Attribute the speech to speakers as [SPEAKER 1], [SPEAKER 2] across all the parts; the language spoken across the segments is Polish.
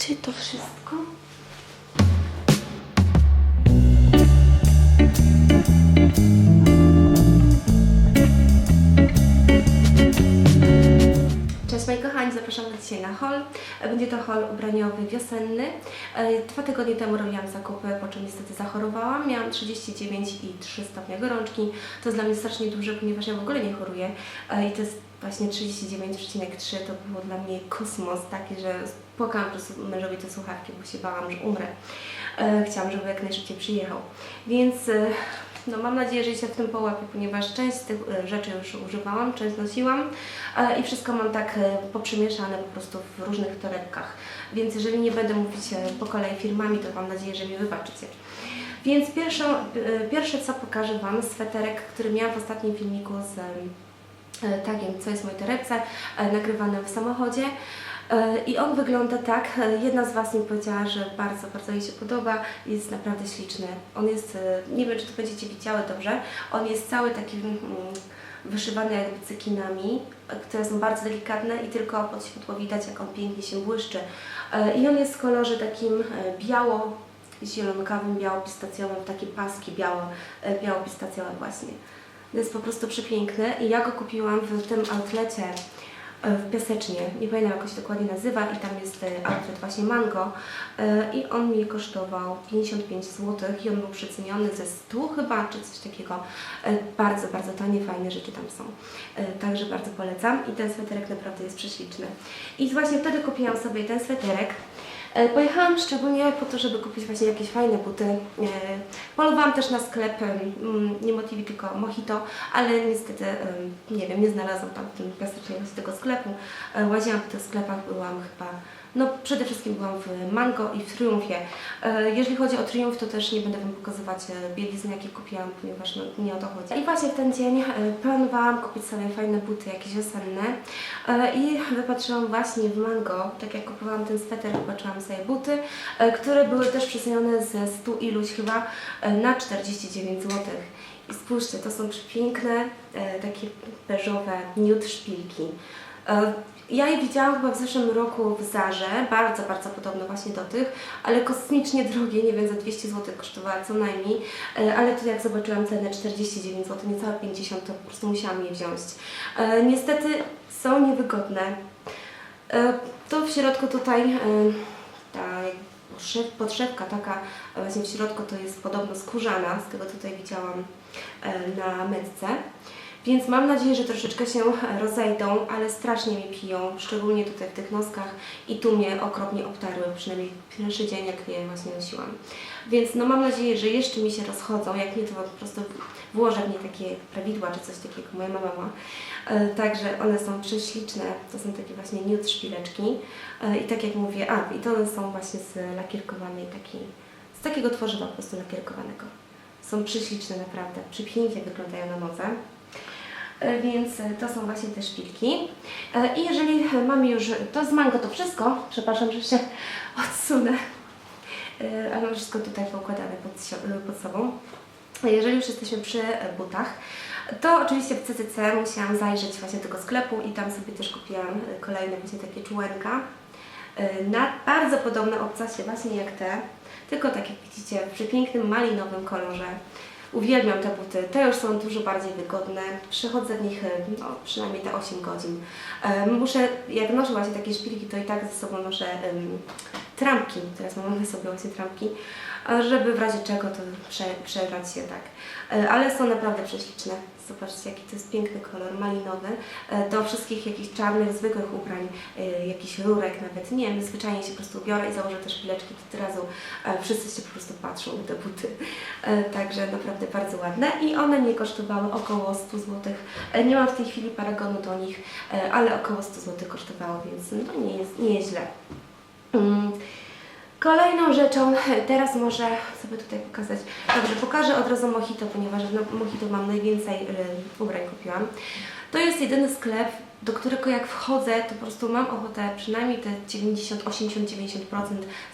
[SPEAKER 1] Czy to wszystko? Cześć moi kochani, zapraszam Was dzisiaj na haul. Będzie to haul ubraniowy wiosenny. E, Dwa tygodnie temu robiłam zakupy, po czym niestety zachorowałam. Miałam 39,3 stopnia gorączki. To jest dla mnie strasznie duże, ponieważ ja w ogóle nie choruję. E, I to jest właśnie 39,3 to było dla mnie kosmos taki, że płakałam po mężowi te słuchawki, bo się bałam, że umrę. E, Chciałam, żeby jak najszybciej przyjechał. Więc e, no, mam nadzieję, że się w tym połapię, ponieważ część z tych e, rzeczy już używałam, część nosiłam i wszystko mam tak poprzemieszane po prostu w różnych torebkach. Więc jeżeli nie będę mówić po kolei firmami, to mam nadzieję, że mi wybaczycie. Więc pierwszą, e, pierwsze co pokażę Wam, sweterek, który miałam w ostatnim filmiku z tagiem Co jest w mojej torebce, nagrywany w samochodzie. E, I on wygląda tak, e, jedna z Was mi powiedziała, że bardzo, bardzo jej się podoba, jest naprawdę śliczny. On jest, e, nie wiem czy to będziecie widziały dobrze, on jest cały taki mm, wyszywany jakby cekinami, które są bardzo delikatne i tylko pod światło widać jak on pięknie się błyszczy. I on jest w kolorze takim biało, zielonkawym, biało-pistacjowym, takie paski biało, biało-pistacjowe właśnie. Jest po prostu przepiękny i ja go kupiłam w tym outlecie w Piasecznie, nie pamiętam jak się dokładnie nazywa i tam jest e, outlet właśnie Mango e, i on mi kosztował 55 zł i on był przeceniony ze 100 chyba, czy coś takiego. E, Bardzo, bardzo tanie, fajne rzeczy tam są. E, Także bardzo polecam i ten sweterek naprawdę jest prześliczny. I właśnie wtedy kupiłam sobie ten sweterek. E, Pojechałam szczególnie po to, żeby kupić właśnie jakieś fajne buty. E, Polowałam też na sklep, mm, nie Motivi, tylko Mojito, ale niestety, nie wiem, nie znalazłam tam w tym piasecznie tego sklepu. E, Łaziłam po tych sklepach, byłam chyba, no przede wszystkim byłam w Mango i w Triumfie. E, Jeżeli chodzi o Triumf, to też nie będę Wam pokazywać e, bielizny, jakie kupiłam, ponieważ no, nie o to chodzi. I właśnie w ten dzień e, planowałam kupić sobie fajne buty, jakieś wiosenne i wypatrzyłam właśnie w Mango, tak jak kupowałam ten sweter, wypatrzyłam sobie buty, które były też przecenione ze 100 iluś chyba na 49 zł. I spójrzcie, to są przepiękne, takie beżowe nude szpilki. E, Ja je widziałam chyba w zeszłym roku w Zarze, bardzo, bardzo podobne właśnie do tych, ale kosmicznie drogie, nie wiem, za 200 zł kosztowała co najmniej, E, ale tu jak zobaczyłam cenę 49 zł, niecałe 50, to po prostu musiałam je wziąć. E, Niestety są niewygodne. To w środku tutaj ta podszewka taka właśnie w środku to jest podobno skórzana, z tego tutaj widziałam na metce. Więc mam nadzieję, że troszeczkę się rozejdą, ale strasznie mi piją, szczególnie tutaj w tych noskach i tu mnie okropnie obtarły, przynajmniej pierwszy dzień, jak je właśnie nosiłam. Więc no mam nadzieję, że jeszcze mi się rozchodzą, jak nie to po prostu włożę w nie takie prawidła czy coś takiego, moja mama ma. E, Także one są prześliczne, to są takie właśnie nude szpileczki E, i tak jak mówię, a i to one są właśnie z lakierkowanej takiej, z takiego tworzywa po prostu lakierkowanego. Są prześliczne naprawdę, przepięknie wyglądają na nodze. E, Więc e, to są właśnie te szpilki. E, I jeżeli mamy już to z mango to wszystko, przepraszam, że się odsunę, ale mam wszystko tutaj poukładane pod, pod sobą. Jeżeli już jesteśmy przy butach, to oczywiście w CCC musiałam zajrzeć właśnie do tego sklepu i tam sobie też kupiłam kolejne właśnie takie czułenka na bardzo podobne obcasie właśnie jak te, tylko tak jak widzicie w przepięknym malinowym kolorze. Uwielbiam te buty, te już są dużo bardziej wygodne, przechodzę w nich e, no, przynajmniej te 8 godzin. E, Muszę, jak noszę właśnie takie szpilki, to i tak ze sobą noszę em, trampki, teraz mam na sobie właśnie trampki, żeby w razie czego to prze, przebrać się tak. E, Ale są naprawdę prześliczne. Zobaczcie, jaki to jest piękny kolor, malinowy. E, Do wszystkich jakichś czarnych, zwykłych ubrań, e, jakichś rurek nawet, nie wiem, zwyczajnie się po prostu ubiorę i założę te szpileczki, to od razu e, wszyscy się po prostu patrzą te buty. Także naprawdę bardzo ładne i one nie kosztowały około 100 zł. Nie mam w tej chwili paragonu do nich, ale około 100 zł kosztowało, więc no nie jest, nie jest źle. Kolejną rzeczą, teraz może sobie tutaj pokazać, dobrze, pokażę od razu Mojito, ponieważ na Mojito mam najwięcej y, ubrań kupiłam. To jest jedyny sklep, do którego jak wchodzę, to po prostu mam ochotę przynajmniej te 90, 80, 90%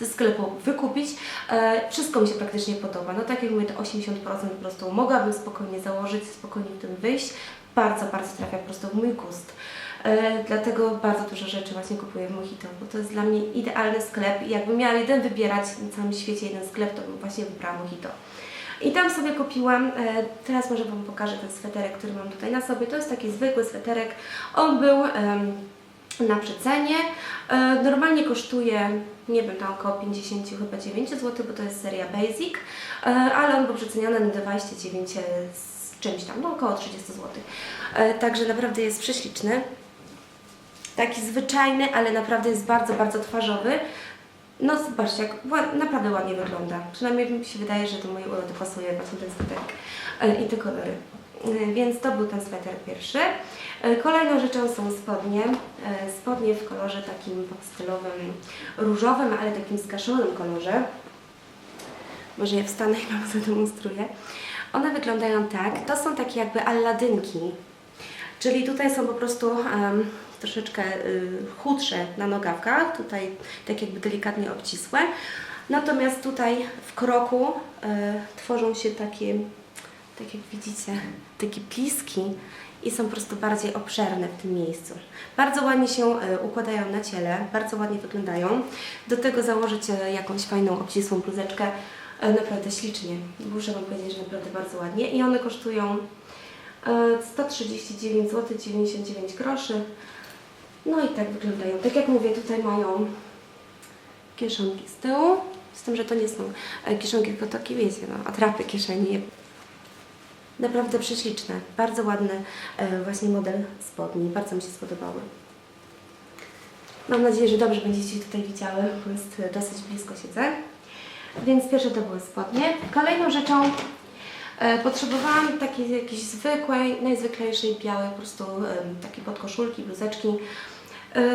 [SPEAKER 1] ze sklepu wykupić. E, wszystko mi się praktycznie podoba. No tak jak mówię, te 80% po prostu mogłabym spokojnie założyć, spokojnie w tym wyjść. Bardzo, bardzo trafia po prostu w mój gust. E, dlatego bardzo dużo rzeczy właśnie kupuję w Mojito, bo to jest dla mnie idealny sklep jakbym miała jeden wybierać na całym świecie jeden sklep, to bym właśnie wybrała Mojito. I tam sobie kupiłam, e, teraz może Wam pokażę ten sweterek, który mam tutaj na sobie. To jest taki zwykły sweterek. On był na przecenie. E, normalnie kosztuje, nie wiem, tam około 50 chyba 9 zł, bo to jest seria Basic, ale on był przeceniony na 29 z czymś tam, no około 30 zł. Także naprawdę jest prześliczny. Taki zwyczajny, ale naprawdę jest bardzo, bardzo twarzowy. No zobaczcie, jak naprawdę ładnie wygląda. Przynajmniej mi się wydaje, że do mojej urody pasuje właśnie ten sweterek e, i te kolory. E, Więc to był ten sweter pierwszy. E, Kolejną rzeczą są spodnie. Spodnie w kolorze takim stylowym, różowym, ale takim skaszonym kolorze. Może ja wstanę i Wam zademonstruję. One wyglądają tak. To są takie jakby alladynki. Czyli tutaj są po prostu em, troszeczkę y, chudsze na nogawkach, tutaj tak jakby delikatnie obcisłe. Natomiast tutaj w kroku y, tworzą się takie, tak jak widzicie, takie pliski i są po prostu bardziej obszerne w tym miejscu. Bardzo ładnie się y, układają na ciele, bardzo ładnie wyglądają. Do tego założyć y, jakąś fajną, obcisłą bluzeczkę, naprawdę ślicznie. Muszę Wam powiedzieć, że naprawdę bardzo ładnie. I one kosztują e, 139 zł 99 groszy. No i tak wyglądają. Tak jak mówię, tutaj mają kieszonki z tyłu. Z tym, że to nie są e, kieszonki, tylko takie wiecie, no, atrapy kieszeni. Naprawdę prześliczne. Bardzo ładny e, właśnie model spodni. Bardzo mi się spodobały. Mam nadzieję, że dobrze będziecie tutaj widziały, bo jest e, dosyć blisko siedzę. Więc pierwsze to były spodnie. Kolejną rzeczą e, potrzebowałam takiej jakiejś zwykłej, najzwyklejszej białej, po prostu em, takiej podkoszulki, bluzeczki, e,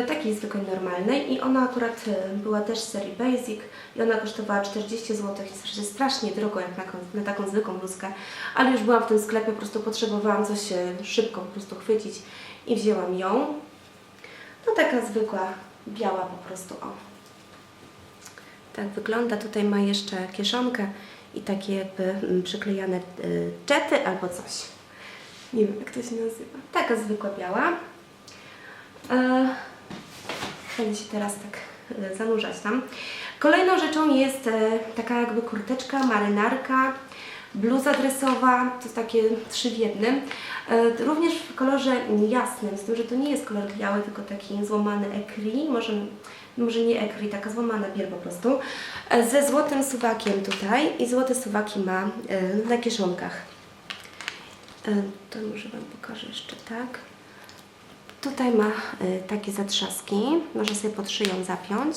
[SPEAKER 1] takiej zwykłej, normalnej. I ona akurat e, była też z serii Basic i ona kosztowała 40 zł, jest strasznie drogo jak na, na taką zwykłą bluzkę, ale już byłam w tym sklepie, po prostu potrzebowałam coś e, szybko po prostu chwycić i wzięłam ją. No taka zwykła, biała po prostu, o. Tak wygląda. Tutaj ma jeszcze kieszonkę i takie jakby mm, przyklejane y, czety albo coś. Nie wiem jak to się nazywa. Taka zwykła biała. E, Będę się teraz tak e, zanurzać tam. Kolejną rzeczą jest e, taka jakby kurteczka, marynarka, bluza dresowa, to jest takie trzy w jednym. E, Również w kolorze jasnym, z tym, że to nie jest kolor biały, tylko taki złamany ekri, może, może nie ekri, taka złamana biel po prostu, ze złotym suwakiem tutaj i złote suwaki ma na kieszonkach. To może Wam pokażę jeszcze tak. Tutaj ma e, takie zatrzaski, może sobie pod szyją zapiąć.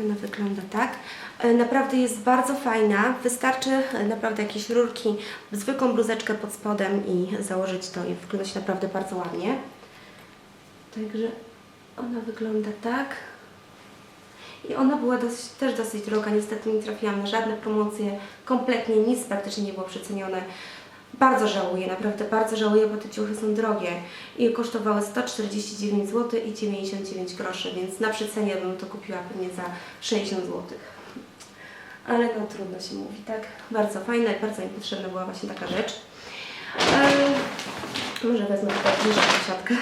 [SPEAKER 1] Ona wygląda tak. E, Naprawdę jest bardzo fajna. Wystarczy e, naprawdę jakieś rurki, zwykłą bluzeczkę pod spodem i założyć to i wygląda się naprawdę bardzo ładnie. Także ona wygląda tak. I ona była dosyć, też dosyć droga. Niestety nie trafiłam na żadne promocje. Kompletnie nic praktycznie nie było przecenione. Bardzo żałuję, naprawdę bardzo żałuję, bo te ciuchy są drogie i kosztowały 149 zł i 99 groszy, więc na przecenie bym to kupiła pewnie za 60 zł. Ale no trudno się mówi, tak? Bardzo fajna bardzo mi potrzebna była właśnie taka rzecz. Eee, może wezmę tutaj tą siatkę.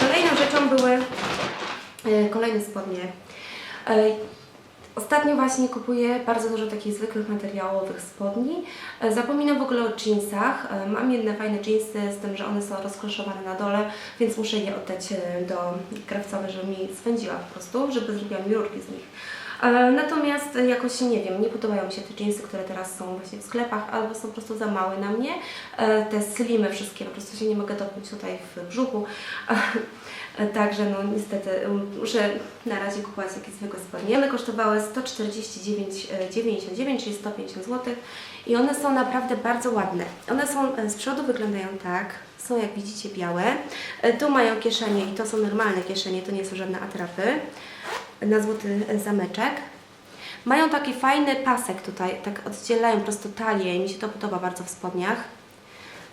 [SPEAKER 1] Kolejną rzeczą były e, kolejne spodnie. E, Ostatnio właśnie kupuję bardzo dużo takich zwykłych materiałowych spodni. E, Zapominam w ogóle o jeansach. E, Mam jedne fajne jeansy z tym, że one są rozkloszowane na dole, więc muszę je oddać e, do krawcowej, żeby mi spędziła po prostu, żeby zrobiła mi rurki z nich. E, Natomiast e, jakoś nie wiem, nie podobają mi się te jeansy, które teraz są właśnie w sklepach, albo są po prostu za małe na mnie. E, Te slimy wszystkie, po prostu się nie mogę dopiąć tutaj w brzuchu. E, Także no niestety um, muszę na razie kupować takie zwykłe spodnie. One kosztowały 149,99, czyli 150 zł i one są naprawdę bardzo ładne. One są e, z przodu wyglądają tak, są jak widzicie białe. E, Tu mają kieszenie i to są normalne kieszenie, to nie są żadne atrapy na złoty zameczek. Mają taki fajny pasek tutaj, tak oddzielają po prostu talię i mi się to podoba bardzo w spodniach.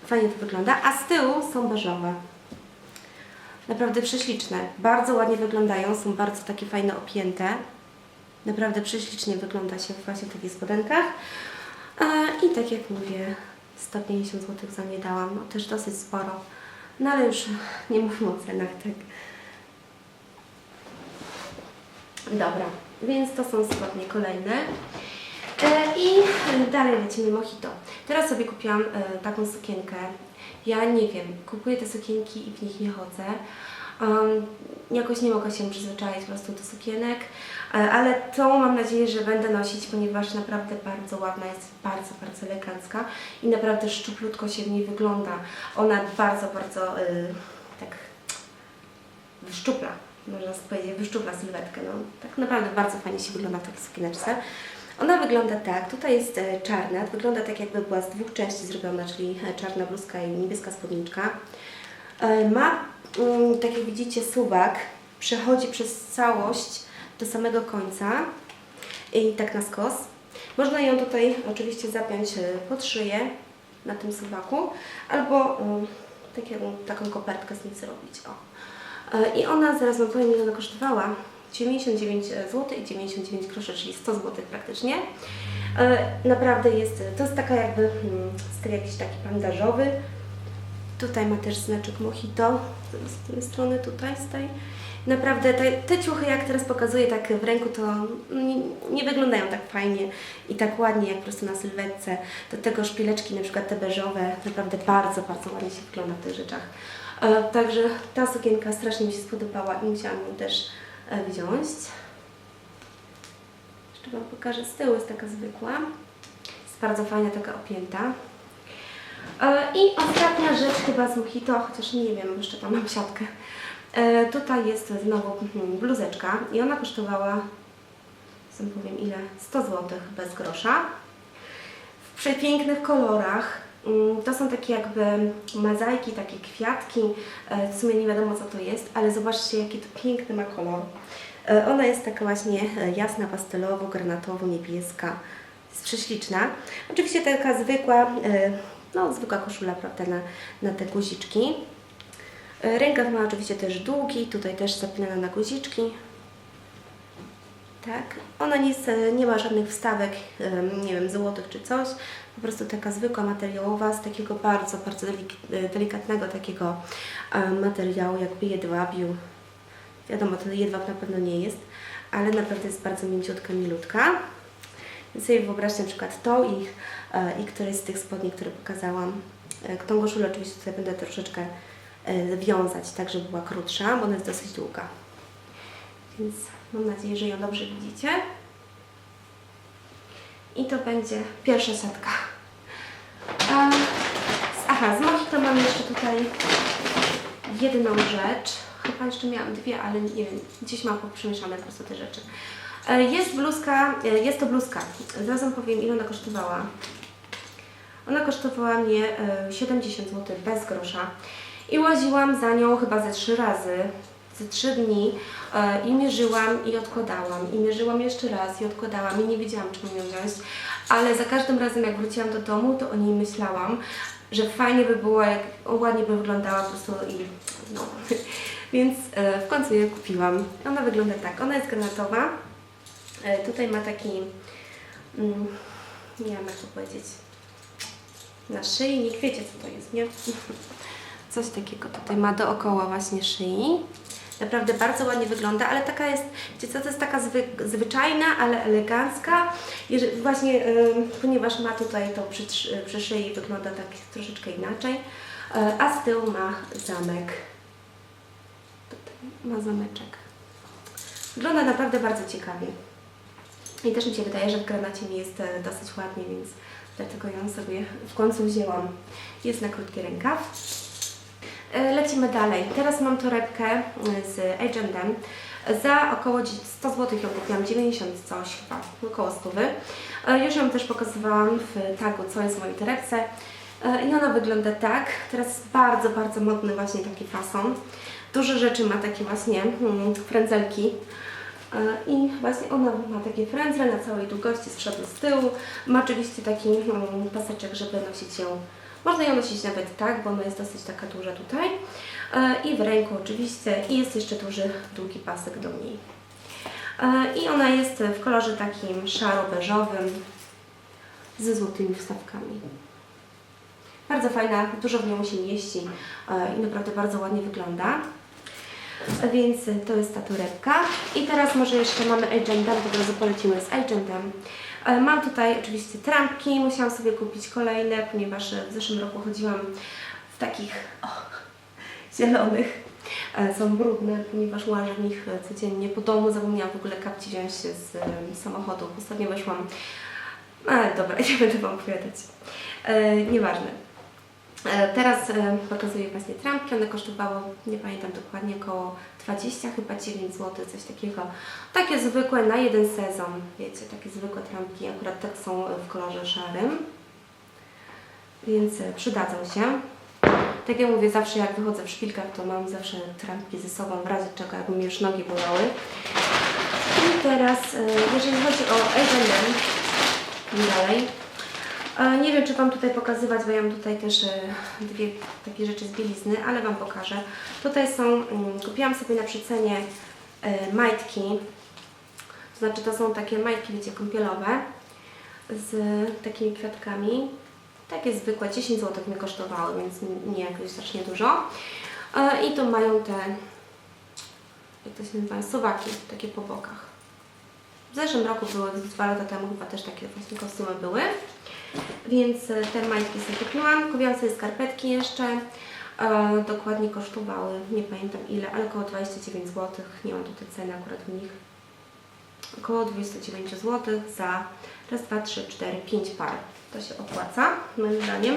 [SPEAKER 1] Fajnie to wygląda, a z tyłu są beżowe. Naprawdę prześliczne. Bardzo ładnie wyglądają, są bardzo takie fajne, opięte. Naprawdę prześlicznie wygląda się właśnie w takich spodenkach. E, I tak jak mówię, 150 zł za nie dałam, też dosyć sporo. No ale już nie mówmy o cenach, tak. Dobra, więc to są spodnie kolejne. E, I dalej lecimy mojito. Teraz sobie kupiłam e, taką sukienkę. Ja nie wiem, kupuję te sukienki i w nich nie chodzę. Um, jakoś nie mogę się przyzwyczaić po prostu do sukienek, e, ale tą mam nadzieję, że będę nosić, ponieważ naprawdę bardzo ładna jest, bardzo, bardzo elegancka i naprawdę szczuplutko się w niej wygląda. Ona bardzo, bardzo y, tak wyszczupla, można powiedzieć, wyszczupla sylwetkę. No, tak naprawdę bardzo fajnie się wygląda w takiej sukieneczce. Ona wygląda tak, tutaj jest e, czarna, wygląda tak jakby była z dwóch części zrobiona, czyli e, czarna bluzka i niebieska spódniczka. E, Ma, mm, tak jak widzicie, suwak, przechodzi przez całość do samego końca i tak na skos. Można ją tutaj oczywiście zapiąć pod szyję na tym suwaku, albo mm, taką, taką kopertkę z niej zrobić. O. E, I ona, zaraz Wam powiem ile ona kosztowała, 99 zł i 99 groszy, czyli 100 zł praktycznie. E, Naprawdę jest, to jest taka jakby mm, styl jakiś taki bandażowy. Tutaj ma też znaczek Mojito z tej strony, tutaj z tej. Naprawdę te, te ciuchy, jak teraz pokazuję tak w ręku, to nie, nie wyglądają tak fajnie i tak ładnie jak po prostu na sylwetce. Do tego szpileczki, na przykład te beżowe, naprawdę bardzo, bardzo ładnie się wygląda w tych rzeczach. Także ta sukienka strasznie mi się spodobała i musiałam ją też e, wziąć. Jeszcze Wam pokażę, z tyłu jest taka zwykła. Jest bardzo fajna, taka opięta. E, I ostatnia rzecz chyba z Mojito, chociaż nie wiem, jeszcze tam mam siatkę. E, Tutaj jest znowu mhm, bluzeczka i ona kosztowała, sam powiem ile, 100 zł bez grosza. W przepięknych kolorach. Mm, To są takie jakby mozaiki, takie kwiatki. E, W sumie nie wiadomo co to jest, ale zobaczcie jaki to piękny ma kolor. E, Ona jest taka właśnie e, jasna, pastelowo, granatowo, niebieska. Jest prześliczna. Oczywiście taka zwykła, no zwykła koszula, prawda, na, na te guziczki. Rękaw ma oczywiście też długi, tutaj też zapinana na guziczki. Tak, ona nie, jest, nie ma żadnych wstawek, nie wiem, złotych czy coś. Po prostu taka zwykła materiałowa, z takiego bardzo, bardzo e, delikatnego takiego materiału, jakby jedwabiu. Wiadomo, to jedwab na pewno nie jest, ale naprawdę jest bardzo mięciutka, milutka. Więc sobie wyobraźcie na przykład tą i, e, i któreś z tych spodni, które pokazałam. E, Tą koszulę oczywiście tutaj będę troszeczkę wiązać, tak żeby była krótsza, bo ona jest dosyć długa. Więc mam nadzieję, że ją dobrze widzicie. I to będzie pierwsza setka. A, aha, z Mojito mam jeszcze tutaj jedną rzecz. Chyba jeszcze miałam dwie, ale nie wiem, gdzieś mam poprzemieszane po prostu te rzeczy. E, Jest bluzka, e, jest to bluzka. Zaraz wam powiem, ile ona kosztowała. Ona kosztowała mnie e, 70 zł bez grosza i łaziłam za nią chyba ze trzy razy, trzy dni e, i mierzyłam i odkładałam i mierzyłam jeszcze raz i odkładałam i nie wiedziałam czy mam ją wziąć, ale za każdym razem jak wróciłam do domu to o niej myślałam, że fajnie by było, jak ładnie by wyglądała po prostu i no. Więc e, w końcu je kupiłam. Ona wygląda tak, ona jest granatowa. E, tutaj ma taki, mm, nie wiem jak to powiedzieć, naszyjnik, wiecie co to jest, nie? Coś takiego tutaj ma dookoła właśnie szyi. Naprawdę bardzo ładnie wygląda, ale taka jest, wiecie co, to jest taka zwy, zwyczajna, ale elegancka. Jeżeli, właśnie, ponieważ ma tutaj to przy, przy szyi wygląda tak troszeczkę inaczej, y, a z tyłu ma zamek. Tutaj ma zameczek. Wygląda naprawdę bardzo ciekawie. I też mi się wydaje, że w granacie mi jest e, dosyć ładnie, więc dlatego ją sobie w końcu wzięłam. Jest na krótki rękaw. E, Lecimy dalej. Teraz mam torebkę e, z H&M. Za około 100 zł ją kupiłam, 90 coś chyba, około 100. E, Już ją też pokazywałam w tagu, co jest w mojej torebce. I ona wygląda tak. Teraz jest bardzo, bardzo modny właśnie taki fason. Dużo rzeczy ma takie właśnie mm, frędzelki. I właśnie ona ma takie frędzle na całej długości z przodu, z tyłu. Ma oczywiście taki mm, paseczek, żeby nosić ją. Można ją nosić nawet tak, bo ona jest dosyć taka duża tutaj. E, I w ręku oczywiście. I jest jeszcze duży, długi pasek do niej. E, I ona jest w kolorze takim szaro-beżowym ze złotymi wstawkami. Bardzo fajna, dużo w nią się mieści e, i naprawdę bardzo ładnie wygląda. Więc to jest ta torebka. I teraz może jeszcze mamy agentem, od razu polecimy z agentem. Mam tutaj oczywiście trampki, musiałam sobie kupić kolejne, ponieważ w zeszłym roku chodziłam w takich o, zielonych. E, Są brudne, ponieważ łażę w nich e, codziennie po domu. Zapomniałam w ogóle kapci wziąć z e, samochodu. Ostatnio weszłam. Ale dobra, nie będę Wam opowiadać. E, nieważne. E, Teraz e, pokazuję właśnie trampki, one kosztowały, nie pamiętam dokładnie, około 20 chyba 9 zł, coś takiego. Takie zwykłe na jeden sezon, wiecie, takie zwykłe trampki, akurat tak są w kolorze szarym, więc e, przydadzą się. Tak jak mówię, zawsze jak wychodzę w szpilkach, to mam zawsze trampki ze sobą, w razie czego jakby mnie już nogi bolały. I teraz, jeżeli chodzi o H&M, dalej, Nie wiem, czy Wam tutaj pokazywać, bo ja mam tutaj też e, dwie takie rzeczy z bielizny, ale Wam pokażę. Tutaj są, mm, kupiłam sobie na przecenie e, majtki, to znaczy to są takie majtki, wiecie, kąpielowe z takimi kwiatkami. Takie zwykłe, 10 zł mnie kosztowały, więc nie jakoś strasznie dużo. E, I tu mają te, jak to się nazywa, suwaki, takie po bokach. W zeszłym roku były, dwa lata temu chyba też takie właśnie kostiumy były. Więc e, te majtki sobie kupiłam. Kupiłam sobie skarpetki jeszcze. E, dokładnie kosztowały, nie pamiętam ile, ale około 29 zł. Nie mam tutaj ceny akurat w nich. Około 29 zł za raz, dwa, trzy, cztery, pięć par. To się opłaca, moim zdaniem.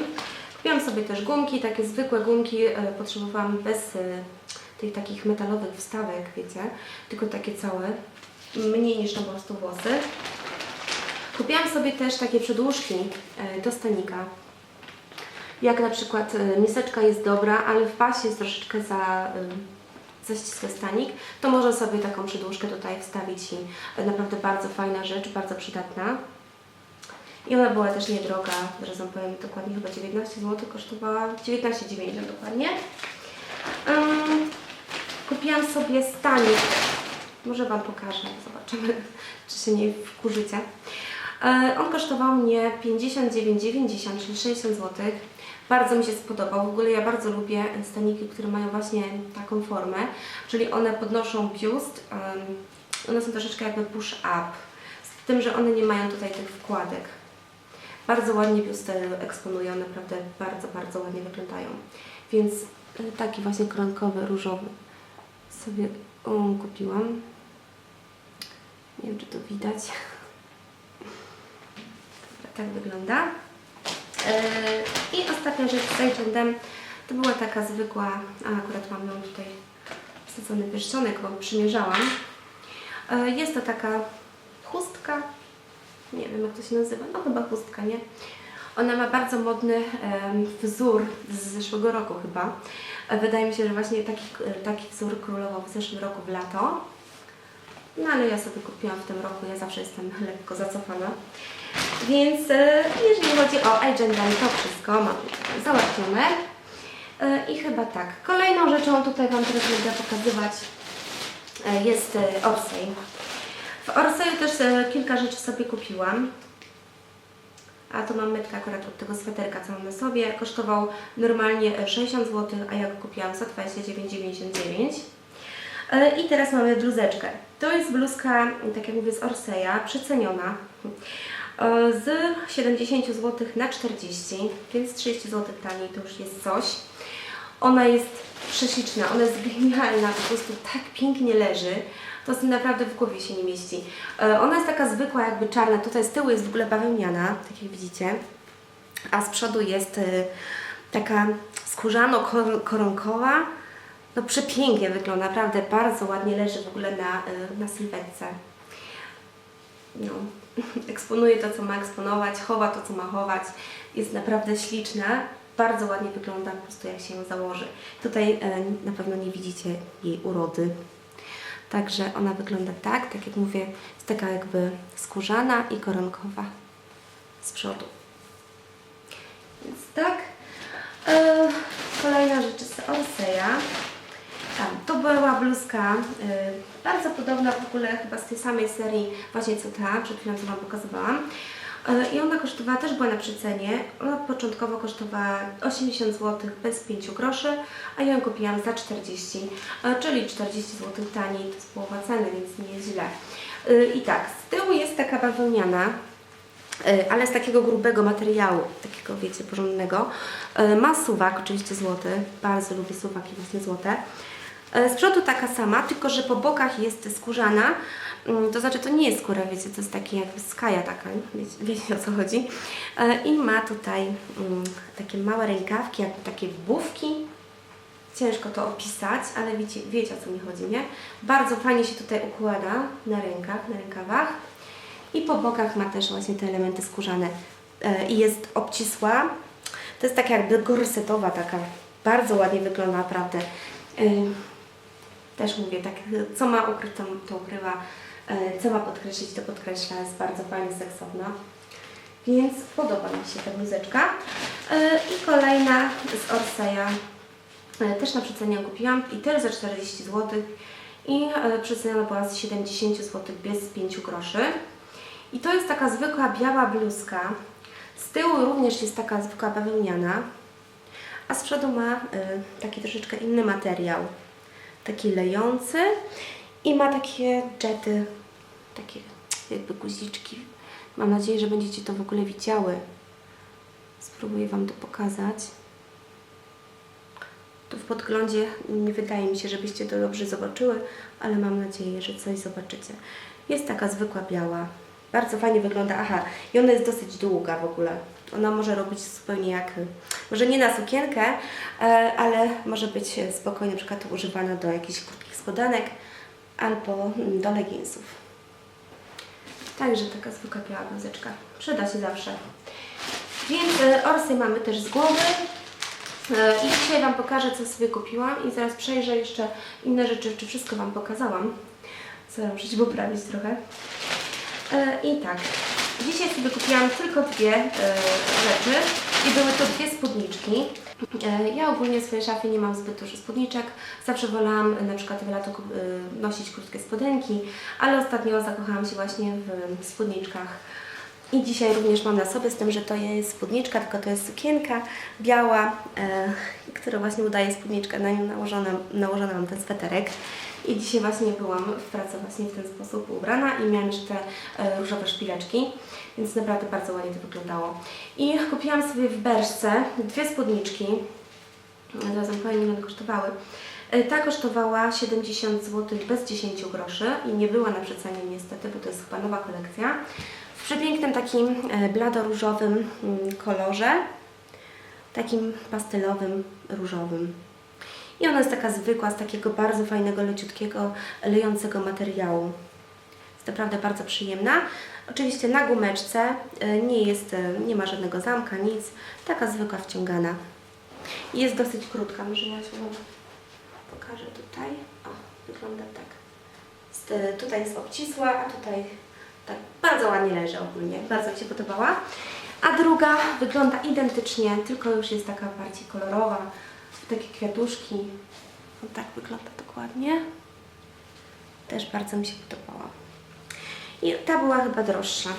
[SPEAKER 1] Kupiłam sobie też gumki, takie zwykłe gumki. E, potrzebowałam bez e, tych takich metalowych wstawek, wiecie, tylko takie całe, mniej niż na prostu włosy. Kupiłam sobie też takie przedłużki e, do stanika. Jak na przykład e, miseczka jest dobra, ale w pasie jest troszeczkę za, e, za ścisły stanik, to można sobie taką przedłużkę tutaj wstawić i naprawdę bardzo fajna rzecz, bardzo przydatna. I ona była też niedroga, zaraz Wam powiem dokładnie, chyba 19 zł kosztowała, 19,90 dokładnie. Ym, kupiłam sobie stanik, może Wam pokażę, zobaczymy, czy się nie wkurzycie. E, On kosztował mnie 59,90, czyli 60 zł. Bardzo mi się spodobał. W ogóle ja bardzo lubię staniki, które mają właśnie taką formę, czyli one podnoszą biust. One są troszeczkę jakby push up, z tym, że one nie mają tutaj tych wkładek. Bardzo ładnie biust e, eksponują, naprawdę bardzo, bardzo ładnie wyglądają. Więc e, taki właśnie koronkowy, różowy sobie um, kupiłam. Nie wiem, czy to widać. Tak wygląda. Yy, I ostatnia rzecz z H&M to była taka zwykła, a akurat mam ją tutaj wsadzony pierścionek, bo przymierzałam. Yy, Jest to taka chustka, nie wiem jak to się nazywa, no chyba chustka, nie? Ona ma bardzo modny wzór z zeszłego roku chyba. E, Wydaje mi się, że właśnie taki, taki wzór królował w zeszłym roku w lato. No ale ja sobie kupiłam w tym roku, ja zawsze jestem lekko zacofana. Więc e, jeżeli chodzi o H&M, to wszystko mam załatwione. E, I chyba tak. Kolejną rzeczą tutaj Wam teraz będę pokazywać e, jest Orsay. W Orsayu też kilka rzeczy sobie kupiłam. A tu mam metkę akurat od tego sweterka, co mam na sobie. Kosztował normalnie e, 60 zł, a ja go kupiłam za 29,99. E, I teraz mamy bluzeczkę. To jest bluzka, tak jak mówię, z Orseya, przeceniona. E, Z 70 zł na 40, więc 30 zł taniej to już jest coś. Ona jest prześliczna, ona jest genialna, po prostu tak pięknie leży. To tym naprawdę w głowie się nie mieści. E, Ona jest taka zwykła, jakby czarna. Tutaj z tyłu jest w ogóle bawełniana, tak jak widzicie. A z przodu jest e, taka skórzano-koronkowa. No przepięknie wygląda, naprawdę bardzo ładnie leży w ogóle na, e, na sylwetce. No, eksponuje to, co ma eksponować, chowa to, co ma chować. Jest naprawdę śliczna, bardzo ładnie wygląda po prostu jak się ją założy. Tutaj e, na pewno nie widzicie jej urody. Także ona wygląda tak, tak jak mówię, jest taka jakby skórzana i koronkowa z przodu. Więc tak. E, kolejna rzecz z Orseya. Tam, to była bluzka y, bardzo podobna w ogóle chyba z tej samej serii właśnie co ta, przed chwilą co Wam pokazywałam. E, I ona kosztowała, też była na przecenie. Ona początkowo kosztowała 80 zł bez 5 groszy, a ja ją kupiłam za 40, e, czyli 40 zł taniej, to jest połowa ceny, więc nie jest źle. E, I tak, z tyłu jest taka bawełniana, ale z takiego grubego materiału, takiego wiecie, porządnego. Ma suwak, oczywiście złoty, bardzo lubię suwaki właśnie złote. E, Z przodu taka sama, tylko że po bokach jest skórzana. Mm, To znaczy to nie jest skóra, wiecie, to jest taki jakby skaja taka, wiecie, wiecie o co chodzi. E, I ma tutaj mm, takie małe rękawki, jakby takie bufki. Ciężko to opisać, ale wiecie, wiecie o co mi chodzi, nie? Bardzo fajnie się tutaj układa na rękach, na rękawach. I po bokach ma też właśnie te elementy skórzane. E, I jest obcisła. To jest taka jakby gorsetowa taka. Bardzo ładnie wygląda naprawdę. Też mówię, tak, co ma ukryć, to, ukrywa, e, co ma podkreślić, to podkreśla, jest bardzo fajnie seksowna. Więc podoba mi się ta bluzeczka. E, I kolejna z Orseja, e, też na przecenie kupiłam i też za 40 zł. I przeceniona była z 70 zł bez 5 groszy. I to jest taka zwykła biała bluzka. Z tyłu również jest taka zwykła bawełniana, a z przodu ma taki troszeczkę inny materiał taki lejący i ma takie jety, takie jakby guziczki. Mam nadzieję, że będziecie to w ogóle widziały. Spróbuję Wam to pokazać. Tu w podglądzie nie wydaje mi się, żebyście to dobrze zobaczyły, ale mam nadzieję, że coś zobaczycie. Jest taka zwykła biała. Bardzo fajnie wygląda. Aha, i ona jest dosyć długa w ogóle. Ona może robić zupełnie jak, może nie na sukienkę, e, ale może być spokojnie na przykład używana do jakichś krótkich spodanek albo do leginsów. Także taka zwykła biała bluzeczka. Przyda się zawsze. Więc e, orsy mamy też z głowy. E, I dzisiaj Wam pokażę, co sobie kupiłam i zaraz przejrzę jeszcze inne rzeczy, czy wszystko Wam pokazałam. Co muszę się poprawić trochę. I tak, dzisiaj sobie kupiłam tylko dwie e, rzeczy i były to dwie spódniczki. E, Ja ogólnie w swojej szafie nie mam zbyt dużo spódniczek. Zawsze wolałam na przykład w lato e, nosić krótkie spodenki, ale ostatnio zakochałam się właśnie w spódniczkach. I dzisiaj również mam na sobie, z tym, że to jest spódniczka, tylko to jest sukienka biała, e, która właśnie udaje spódniczkę, na nią nałożona, nałożona mam ten sweterek. I dzisiaj właśnie byłam w pracy właśnie w ten sposób ubrana i miałam jeszcze e, różowe szpileczki, więc naprawdę bardzo ładnie to wyglądało. I kupiłam sobie w Berszce dwie spódniczki, zaraz wam powiem ile one kosztowały. E, Ta kosztowała 70 zł bez 10 groszy i nie była na przecenie niestety, bo to jest chyba nowa kolekcja. W przepięknym takim e, blado-różowym mm, kolorze, takim pastelowym, różowym. I ona jest taka zwykła, z takiego bardzo fajnego, leciutkiego, lejącego materiału. Jest naprawdę bardzo przyjemna. Oczywiście na gumeczce, e, nie jest, e, nie ma żadnego zamka, nic. Taka zwykła wciągana. I jest dosyć krótka, może ja Wam pokażę tutaj. O, wygląda tak. Tutaj jest obcisła, a tutaj tak bardzo ładnie leży ogólnie. Bardzo mi się podobała. A druga wygląda identycznie, tylko już jest taka bardziej kolorowa. Takie kwiatuszki. O, tak wygląda dokładnie. Też bardzo mi się podobała. I ta była chyba droższa.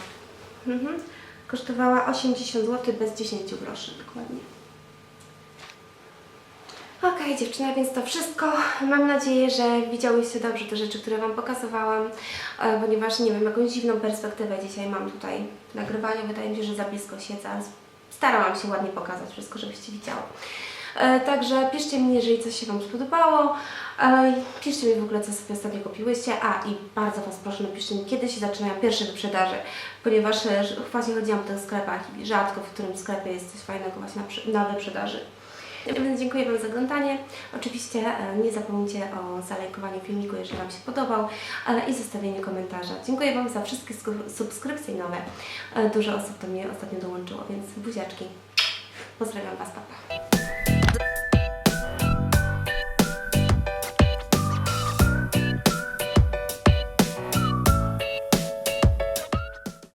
[SPEAKER 1] Mhm. Kosztowała 80 zł bez 10 groszy dokładnie. Okej dziewczyny, więc to wszystko. Mam nadzieję, że widziałyście dobrze te rzeczy, które Wam pokazywałam, e, ponieważ nie wiem, jakąś dziwną perspektywę dzisiaj mam tutaj w nagrywaniu. Wydaje mi się, że za blisko siedzę, ale starałam się ładnie pokazać wszystko, żebyście widziały. E, Także piszcie mi, jeżeli coś się Wam spodobało. E, Piszcie mi w ogóle, co sobie ostatnio kupiłyście. A i bardzo Was proszę, napiszcie mi, kiedy się zaczynają pierwsze wyprzedaże, ponieważ właśnie chodziłam po tych sklepach i rzadko w którym sklepie jest coś fajnego właśnie na, na wyprzedaży. Więc dziękuję Wam za oglądanie. Oczywiście e, nie zapomnijcie o zalajkowaniu filmiku, jeżeli Wam się podobał e, i zostawieniu komentarza. Dziękuję Wam za wszystkie subskrypcje nowe. E, Dużo osób do mnie ostatnio dołączyło, więc buziaczki. Pozdrawiam Was, papa.